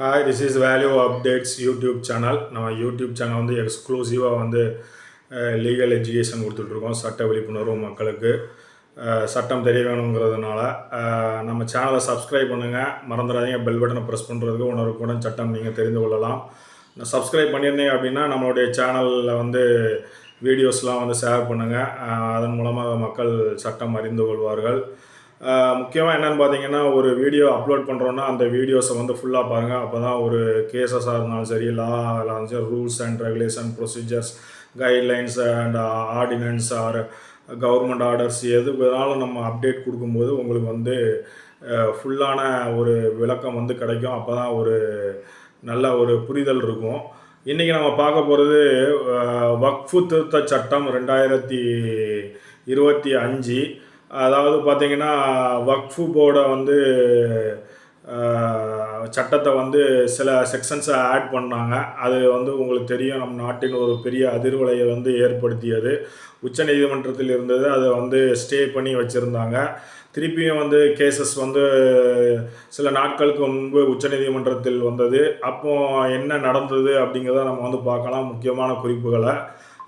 Hi this is value updates YouTube channel நம்ம YouTube channel வந்து எக்ஸ்க்ளூசிவாக வந்து லீகல் எஜுகேஷன் கொடுத்துட்ருக்கோம் சட்ட விழிப்புணர்வு மக்களுக்கு. சட்டம் தெரிய வேணுங்கிறதுனால நம்ம சேனலை சப்ஸ்கிரைப் பண்ணுங்கள் மறந்துடாதீங்க. பெல் பட்டனை ப்ரெஸ் பண்ணுறதுக்கு உணர்வுக்குடன் சட்டம் நீங்கள் தெரிந்து கொள்ளலாம். சப்ஸ்கிரைப் பண்ணியிருந்தீங்க அப்படின்னா நம்மளுடைய சேனலில் வந்து வீடியோஸ்லாம் வந்து ஷேர் பண்ணுங்கள் அதன் மூலமாக மக்கள் சட்டம் அறிந்து கொள்வார்கள். முக்கியமாக என்னென்னு பார்த்தீங்கன்னா ஒரு வீடியோ அப்லோட் பண்ணுறோன்னா அந்த வீடியோஸை வந்து ஃபுல்லாக பாருங்கள் அப்போ தான் ஒரு கேசஸாக இருந்தாலும் சரி லா இருந்தாலும் சரி rules and regulation procedures guidelines and ordinance or government orders எது வேணாலும் நம்ம அப்டேட் கொடுக்கும்போது உங்களுக்கு வந்து ஃபுல்லான ஒரு விளக்கம் வந்து கிடைக்கும். அப்போ தான் ஒரு நல்ல ஒரு புரிதல் இருக்கும். இன்றைக்கி நம்ம பார்க்க போகிறது வக்ஃபு திருத்த சட்டம் ரெண்டாயிரத்தி இருபத்தி அஞ்சு. அதாவது பார்த்தீங்கன்னா வக்ஃபு போர்டை வந்து சட்டத்தை வந்து சில செக்ஷன்ஸை ஆட் பண்ணாங்க. அது வந்து உங்களுக்கு தெரியும் நம் நாட்டின் ஒரு பெரிய அதிர்வலையை வந்து ஏற்படுத்தியது. உச்ச நீதிமன்றத்தில் இருந்தது அதை வந்து ஸ்டே பண்ணி வச்சுருந்தாங்க. திருப்பியும் வந்து கேசஸ் வந்து சில நாட்களுக்கு முன்பு உச்சநீதிமன்றத்தில் வந்தது. அப்போ என்ன நடந்தது அப்படிங்கிறத நம்ம வந்து பார்க்கலாம். முக்கியமான குறிப்புகளை.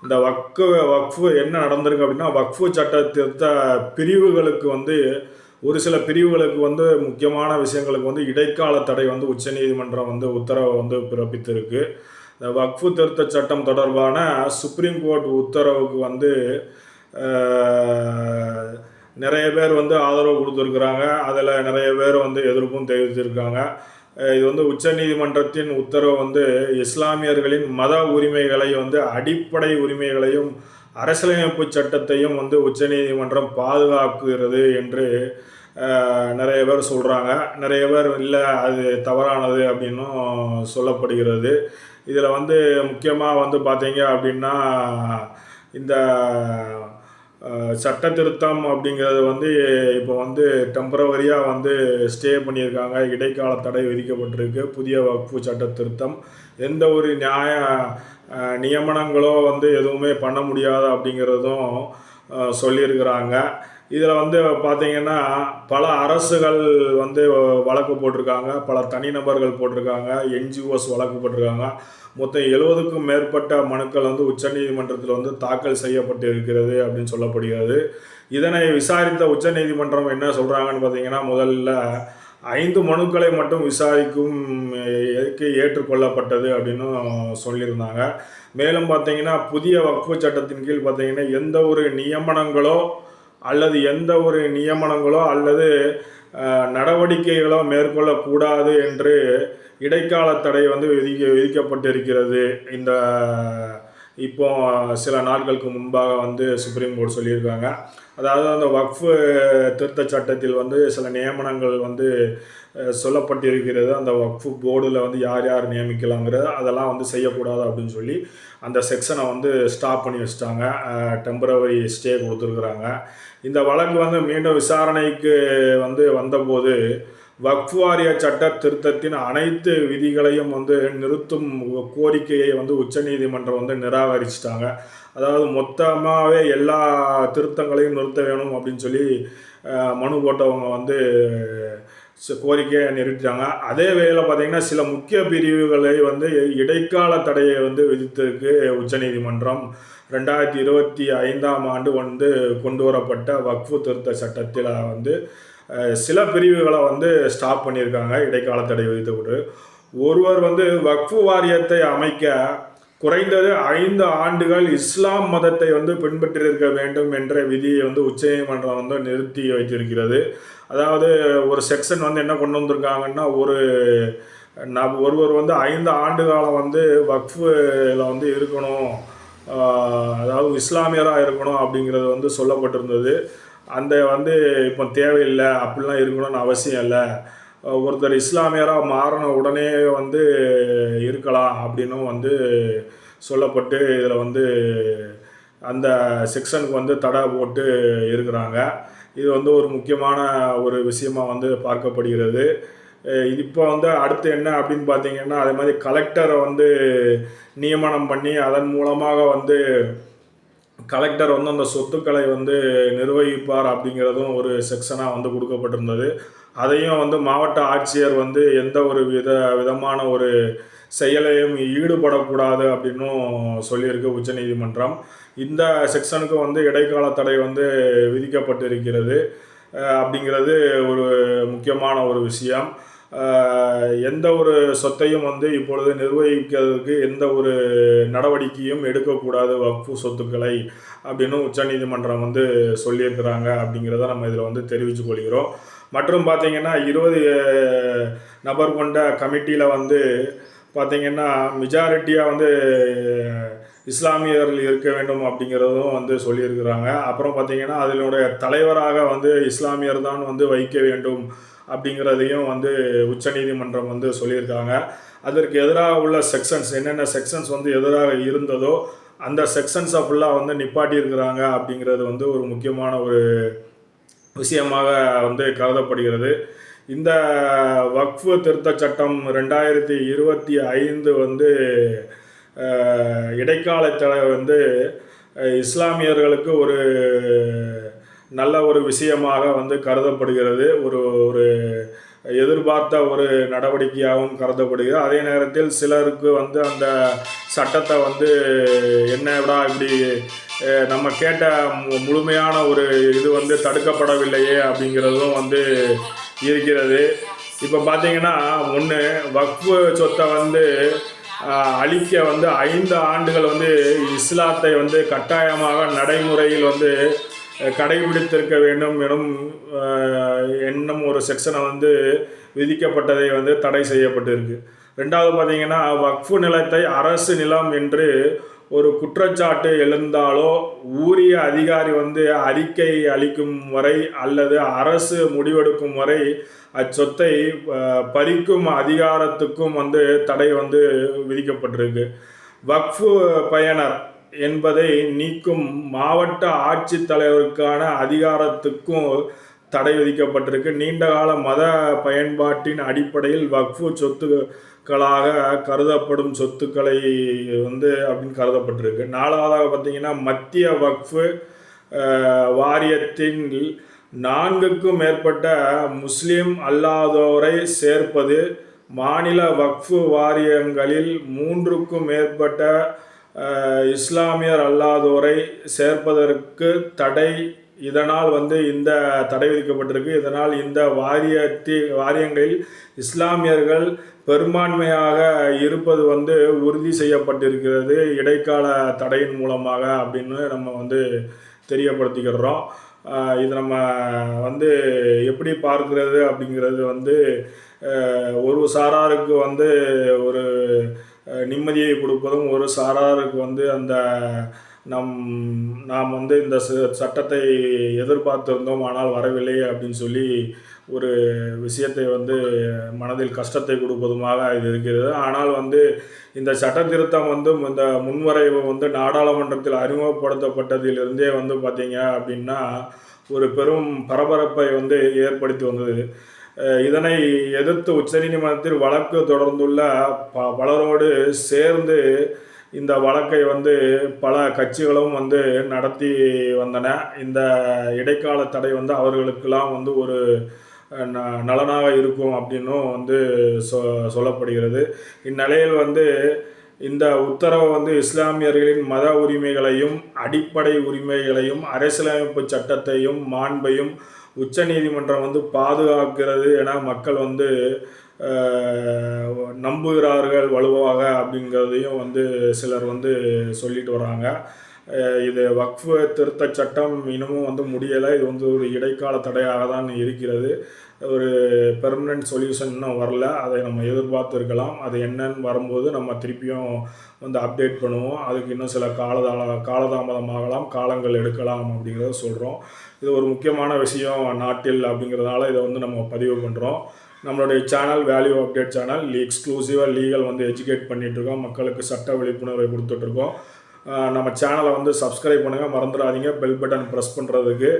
இந்த வக்கு வக்ஃபு என்ன நடந்திருக்கு அப்படின்னா வக்ஃபு சட்ட திருத்த பிரிவுகளுக்கு வந்து ஒரு சில பிரிவுகளுக்கு வந்து முக்கியமான விஷயங்களுக்கு வந்து இடைக்கால தடை வந்து உச்சநீதிமன்றம் வந்து உத்தரவை வந்து பிறப்பித்திருக்கு. இந்த வக்ஃபு திருத்த சட்டம் தொடர்பான சுப்ரீம் கோர்ட் உத்தரவுக்கு வந்து நிறைய பேர் வந்து ஆதரவு கொடுத்துருக்குறாங்க. அதில் நிறைய பேர் வந்து எதிர்ப்பும் தெரிவித்திருக்காங்க. இது வந்து உச்சநீதிமன்றத்தின் உத்தரவு வந்து இஸ்லாமியர்களின் மத உரிமைகளை வந்து அடிப்படை உரிமைகளையும் அரசியலமைப்பு சட்டத்தையும் வந்து உச்சநீதிமன்றம் பாதுகாக்குகிறது என்று நிறைய பேர் சொல்கிறாங்க நிறைய பேர் இல்லை அது தவறானது அப்படின்னும் சொல்லப்படுகிறது. இதில் வந்து முக்கியமாக வந்து பார்த்தீங்க அப்படின்னா இந்த சட்ட திருத்தம் அப்படிங்கிறது வந்து இப்போ வந்து டெம்பரவரியாக வந்து ஸ்டே பண்ணியிருக்காங்க. இடைக்கால தடை விதிக்கப்பட்டிருக்கு. புதிய வகுப்பு சட்ட திருத்தம். எந்த ஒரு நியாய நியமனங்களோ வந்து எதுவுமே பண்ண முடியாது அப்படிங்கிறதும் சொல்லியிருக்கிறாங்க. இதில் வந்து பார்த்தீங்கன்னா பல அரசுகள் வந்து வழக்கு போட்டிருக்காங்க பல தனிநபர்கள் போட்டிருக்காங்க என்ஜிஓஸ் வழக்கு போட்டிருக்காங்க. மொத்தம் எழுபதுக்கும் மேற்பட்ட மனுக்கள் வந்து உச்சநீதிமன்றத்தில் வந்து தாக்கல் செய்யப்பட்டு இருக்கிறது அப்படின்னு சொல்லப்படுகிறது. இதனை விசாரித்த உச்சநீதிமன்றம் என்ன சொல்கிறாங்கன்னு பார்த்தீங்கன்னா முதல்ல ஐந்து மனுக்களை மட்டும் விசாரிக்கும் எதுக்கு ஏற்றுக்கொள்ளப்பட்டது அப்படின்னு சொல்லியிருந்தாங்க. மேலும் பார்த்தீங்கன்னா புதிய வக்ஃபு சட்டத்தின் கீழ் பார்த்தீங்கன்னா எந்த ஒரு நியமனங்களோ அல்லது எந்த ஒரு நியமனங்களோ அல்லது நடவடிக்கைகளோ மேற்கொள்ளக்கூடாது என்று இடைக்கால தடை வந்து விதிக்க விதிக்கப்பட்டிருக்கிறது. இந்த இப்போ சில நாட்களுக்கு முன்பாக வந்து சுப்ரீம் கோர்ட் சொல்லியிருக்காங்க. அதாவது அந்த வக்ஃபு திருத்த சட்டத்தில் வந்து சில நியமனங்கள் வந்து சொல்லப்பட்டிருக்கிறது. அந்த வக்ஃபு போர்டில் வந்து யார் யார் நியமிக்கலாங்கிறது அதெல்லாம் வந்து செய்யக்கூடாது அப்படின்னு சொல்லி அந்த செக்ஷனை வந்து ஸ்டாப் பண்ணி வச்சுட்டாங்க. டெம்பரவரி ஸ்டே கொடுத்துருக்குறாங்க. இந்த வழக்கு வந்து மீண்டும் விசாரணைக்கு வந்து வந்தபோது வக்ஃப் வாரிய சட்ட திருத்தத்தின் அனைத்து விதிகளையும் வந்து நிறுத்தும் கோரிக்கையை வந்து உச்சநீதிமன்றம் வந்து நிராகரிச்சிட்டாங்க. அதாவது மொத்தமாகவே எல்லா திருத்தங்களையும் நிறுத்த வேணும் அப்படின்னு சொல்லி மனு போட்டவங்க வந்து ச- கோரிக்கையை நிறுத்திட்டாங்க. அதே வேளையில் பார்த்தீங்கன்னா சில முக்கிய பிரிவுகளை வந்து இடைக்கால தடையை வந்து விதித்திருக்கு உச்சநீதிமன்றம் ரெண்டாயிரத்தி இருபத்தி ஐந்தாம் ஆண்டு வந்து கொண்டு வரப்பட்ட வக்ஃபு திருத்த சட்டத்தில் வந்து சில பிரிவுகளை வந்து ஸ்டாப் பண்ணியிருக்காங்க. இடைக்கால தடை விதித்துவிட்டு. ஒருவர் வந்து வக்ஃபு வாரியத்தை அமைக்க குறைந்தது ஐந்து ஆண்டுகள் இஸ்லாம் மதத்தை வந்து பின்பற்றியிருக்க வேண்டும் என்ற விதியை வந்து உச்சநீதிமன்றம் வந்து நிறுத்தி வைத்திருக்கிறது. அதாவது ஒரு செக்ஷன் வந்து என்ன கொண்டு வந்திருக்காங்கன்னா ஒரு நப ஒருவர் வந்து ஐந்து ஆண்டு காலம் வந்து வக்ஃபில் வந்து இருக்கணும். அதாவது இஸ்லாமியராக இருக்கணும் அப்படிங்கிறது வந்து சொல்லப்பட்டிருந்தது. அந்த வந்து இப்போ தேவையில்லை அப்படிலாம் இருக்கணும்னு அவசியம் இல்லை. ஒருத்தர் இஸ்லாமியராக மாறின உடனே வந்து இருக்கலாம் அப்படின்னும் வந்து சொல்லப்பட்டு இதில் வந்து அந்த செக்ஷனுக்கு வந்து தடை போட்டு இருக்கிறாங்க. இது வந்து ஒரு முக்கியமான ஒரு விஷயமாக வந்து பார்க்கப்படுகிறது. இது இப்போ வந்து அடுத்து என்ன அப்படின்னு பார்த்தீங்கன்னா அதே மாதிரி கலெக்டரை வந்து நியமனம் பண்ணி அதன் மூலமாக வந்து கலெக்டர் வந்து அந்த சொத்துக்களை வந்து நிர்வகிப்பார் அப்படிங்கிறதும் ஒரு செக்ஷனாக வந்து கொடுக்கப்பட்டிருந்தது. அதையும் வந்து மாவட்ட ஆட்சியர் வந்து எந்த ஒரு வித விதமான ஒரு செயலையும் ஈடுபடக்கூடாது அப்படின்னும் சொல்லியிருக்கு உச்சநீதிமன்றம். இந்த செக்ஷனுக்கு வந்து இடைக்கால தடை வந்து விதிக்கப்பட்டிருக்கிறது. அப்படிங்கிறது ஒரு முக்கியமான ஒரு விஷயம். எந்த ஒரு சொத்தையும் வந்து இப்பொழுது நிர்வகிக்கிறதுக்கு எந்த ஒரு நடவடிக்கையும் எடுக்கக்கூடாது வக்ஃபு சொத்துக்களை அப்படின்னு உச்சநீதிமன்றம் வந்து சொல்லியிருக்கிறாங்க அப்படிங்கிறத நம்ம இதில் வந்து தெரிவித்து கொள்கிறோம். மற்றும் பார்த்தீங்கன்னா இருபது நபர் கொண்ட கமிட்டியில் வந்து பார்த்திங்கன்னா மெஜாரிட்டியாக வந்து இஸ்லாமியர்கள் இருக்க வேண்டும் அப்படிங்கிறதும் வந்து சொல்லியிருக்கிறாங்க. அப்புறம் பார்த்திங்கன்னா அதனுடைய தலைவராக வந்து இஸ்லாமியர் தான் வந்து வைக்க வேண்டும் அப்படிங்கிறதையும் வந்து உச்சநீதிமன்றம் வந்து சொல்லியிருக்காங்க. அதற்கு எதிராக உள்ள செக்ஷன்ஸ் என்னென்ன செக்ஷன்ஸ் வந்து எதிராக இருந்ததோ அந்த செக்ஷன்ஸை ஃபுல்லாக வந்து நிப்பாட்டியிருக்கிறாங்க அப்படிங்கிறது வந்து ஒரு முக்கியமான ஒரு விஷயமாக வந்து கருதப்படுகிறது. இந்த வக்ஃபு திருத்த சட்டம் ரெண்டாயிரத்தி இருபத்தி ஐந்து வந்து இடைக்கால இடைக்காலத்தில் வந்து இஸ்லாமியர்களுக்கு ஒரு நல்ல ஒரு விஷயமாக வந்து கருதப்படுகிறது. ஒரு ஒரு எதிர்பார்த்த ஒரு நடவடிக்கையாகவும் கருதப்படுகிறது. அதே நேரத்தில் சிலருக்கு வந்து அந்த சட்டத்தை வந்து என்னடா இப்படி நம்ம கேட்ட மு- முழுமையான ஒரு இது வந்து தடுக்கப்படவில்லையே அப்படிங்கிறதும் வந்து இருக்கிறது. இப்போ பார்த்தீங்கன்னா ஒன்று வக்ஃபு சொத்தை வந்து அழிக்க வந்து ஐந்து ஆண்டுகள் வந்து இஸ்லாத்தை வந்து கட்டாயமாக நடைமுறையில் வந்து கடைபிடித்திருக்க வேண்டும் எனும் என்னும் ஒரு செக்ஷனை வந்து விதிக்கப்பட்டதை வந்து தடை செய்யப்பட்டிருக்கு. ரெண்டாவது பார்த்தீங்கன்னா வக்ஃபு நிலத்தை அரசு நிலம் என்று ஒரு குற்றச்சாட்டு எழுந்தாலோ ஊரிய அதிகாரி வந்து அறிக்கை அளிக்கும் வரை அல்லது அரசு முடிவெடுக்கும் வரை அச்சொத்தை பறிக்கும் அதிகாரத்துக்கும் வந்து தடை வந்து விதிக்கப்பட்டிருக்கு. வக்ஃபு பயனர் என்பதை நீக்கும் மாவட்ட ஆட்சித்தலைவருக்கான அதிகாரத்துக்கும் தடை விதிக்கப்பட்டிருக்கு. நீண்டகால மத பயன்பாட்டின் அடிப்படையில் வக்ஃபு சொத்துக்களாக கருதப்படும் சொத்துக்களை வந்து அப்படின்னு கருதப்பட்டிருக்கு. நாலாவதாக பார்த்தீங்கன்னா மத்திய வக்ஃபு வாரியத்தின் நான்குக்கும் மேற்பட்ட முஸ்லிம் அல்லாதோரை சேர்ப்பது மாநில வக்ஃபு வாரியங்களில் மூன்றுக்கும் மேற்பட்ட இஸ்லாமியர் அல்லாதோரை சேர்ப்பதற்கு தடை. இதனால் வந்து இந்த தடை விதிக்கப்பட்டிருக்கு. இதனால் இந்த வாரியத்தி வாரியங்களில் இஸ்லாமியர்கள் பெரும்பான்மையாக இருப்பது வந்து உறுதி செய்யப்பட்டிருக்கிறது. இடைக்கால தடையின் மூலமாக அப்படின்னு நம்ம வந்து தெரியப்படுத்திக்கிறோம். இது நம்ம வந்து எப்படி பார்க்கிறது அப்படிங்கிறது வந்து ஒரு சாராருக்கு வந்து ஒரு நிம்மதியை கொடுப்பதும் ஒரு சாராருக்கு வந்து அந்த நம் நாம் வந்து இந்த ச- சட்டத்தை எதிர்பார்த்திருந்தோம் ஆனால் வரவில்லை அப்படின்னு சொல்லி ஒரு விஷயத்தை வந்து மனதில் கஷ்டத்தை கொடுப்பதுமாக இது இருக்கிறது. ஆனால் வந்து இந்த சட்ட திருத்தம் வந்து இந்த முன்வரைவு வந்து நாடாளுமன்றத்தில் அறிமுகப்படுத்தப்பட்டதிலிருந்தே வந்து பார்த்தீங்க அப்படின்னா ஒரு பெரும் பரபரப்பை வந்து ஏற்படுத்தி வந்தது. இதனை எதிர்த்து உச்சநீதிமன்றத்தில் வழக்கு தொடர்ந்துள்ள ப பலரோடு சேர்ந்து இந்த வழக்கை வந்து பல கட்சிகளும் வந்து நடத்தி வந்தன. இந்த இடைக்கால தடை வந்து அவர்களுக்கெல்லாம் வந்து ஒரு ந- நலனாக இருக்கும் அப்படின்னும் வந்து சொ சொல்லப்படுகிறது. இந்நிலையில் வந்து இந்த உத்தரவு வந்து இஸ்லாமியர்களின் மத உரிமைகளையும் அடிப்படை உரிமைகளையும் அரசியலமைப்பு சட்டத்தையும் மாண்பையும் உச்சநீதிமன்றம் வந்து பாதுகாக்கிறது என மக்கள் வந்து நம்புகிறார்கள் வலுவாக அப்படிங்கிறதையும் வந்து சிலர் வந்து சொல்லிட்டு வராங்க. இது வக்ஃபு திருத்த சட்டம் இன்னமும் வந்து முடியலை. இது வந்து ஒரு இடைக்கால தடையாக தான் இருக்கிறது. ஒரு பெர்மனன்ட் சொல்யூஷன் இன்னும் வரல. அதை நம்ம எதிர்பார்த்து இருக்கலாம் அது என்னன்னு வரும்போது நம்ம திருப்பியும் வந்து அப்டேட் பண்ணுவோம். அதுக்கு இன்னும் சில காலதால காலதாமதமாகலாம் காலங்கள் எடுக்கலாம் அப்படிங்கிறத சொல்கிறோம் இது ஒரு முக்கியமான விஷயம் நாட்டில் அப்படிங்கிறதுனால இதை வந்து நம்ம பதிவு பண்ணுறோம் நம்மளுடைய சேனல் வேல்யூ அப்டேட் சேனல் எக்ஸ்க்ளூசிவாக லீகல் வந்து எஜுகேட் பண்ணிகிட்ருக்கோம் மக்களுக்கு சட்ட விழிப்புணர்வை கொடுத்துட்ருக்கோம் நம்ம சேனலை வந்து சப்ஸ்கிரைப் பண்ணுங்கள் மறந்துடாதீங்க. பெல் பட்டன் ப்ரெஸ் பண்ணுறதுக்கு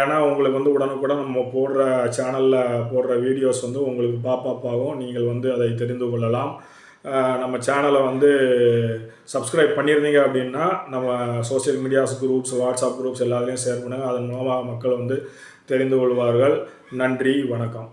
ஏன்னா உங்களுக்கு வந்து உடனுக்குடன் நம்ம போடுற சேனலில் போடுற வீடியோஸ் வந்து உங்களுக்கு பாப்பாப் ஆகும். நீங்கள் வந்து அதை தெரிந்து கொள்ளலாம். நம்ம சேனலை வந்து சப்ஸ்கிரைப் பண்ணியிருந்தீங்க அப்படின்னா நம்ம social medias groups WhatsApp groups எல்லாத்துலேயும் ஷேர் பண்ணுங்கள் அதன் மூலமாக மக்கள் வந்து தெரிந்து கொள்வார்கள். நன்றி வணக்கம்.